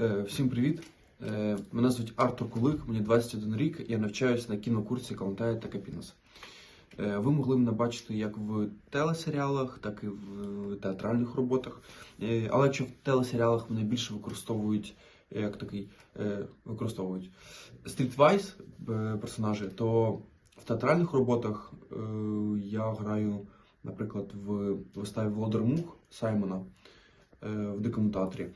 Е, Всім привіт! Е, Мене звуть Артур Кулик, мені 21 рік, я навчаюся на кінокурсі Калантая та Капінос. Е, Ви могли мене бачити як в телесеріалах, так і в театральних роботах. Але якщо в телесеріалах мене більше використовують як такий використовують стрітвайз е, персонажі, то в театральних роботах я граю, наприклад, в виставі Володар Мух Саймона в дикому театрі.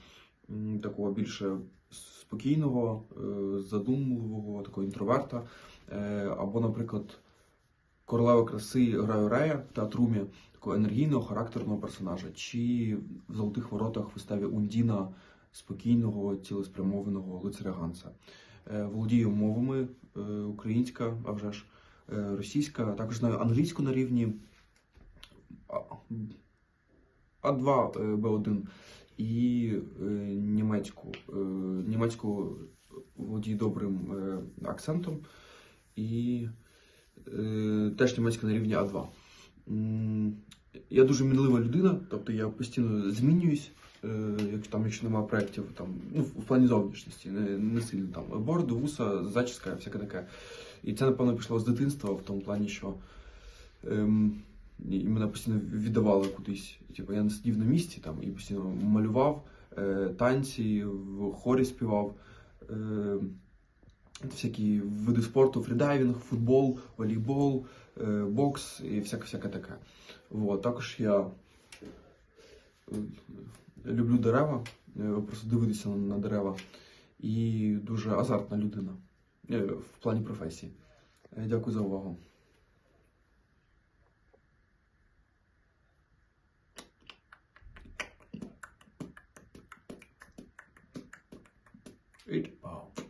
Такого більше спокійного, е, задумливого, такого інтроверта. Е, Або, наприклад, Королева краси граю Рея в театрумі, такого енергійного, характерного персонажа. Чи в Золотих воротах виставі Ундіна спокійного, цілеспрямованого лицаря Ганса. Е, Володію мовами українська, а вже ж російська, також знаю англійську на рівні А- А2, е, Б1 і німецьку. Е, Німецьку володію добрим е, акцентом і е, теж німецька на рівні А2. М, Я дуже мінлива людина, тобто я постійно змінююсь. Е, Якщо там, якщо немає проєктів, там ну в плані зовнішності, не, не сильно там бороду, вуса, зачіска, всяке таке. І це, напевно, пішло з дитинства в тому плані, що ем, і мене постійно віддавали кудись. Типу, я не сидів на місці там і постійно малював, е, танці, в хорі співав. Е, всякі види спорту, фрідайвінг, футбол, волейбол, е, бокс і всяке всяке таке. Вот. Також я е, люблю дерева, е, просто дивитися на дерева. І дуже азартна людина е, в плані професії. Е, Дякую за увагу. eight pounds. Oh.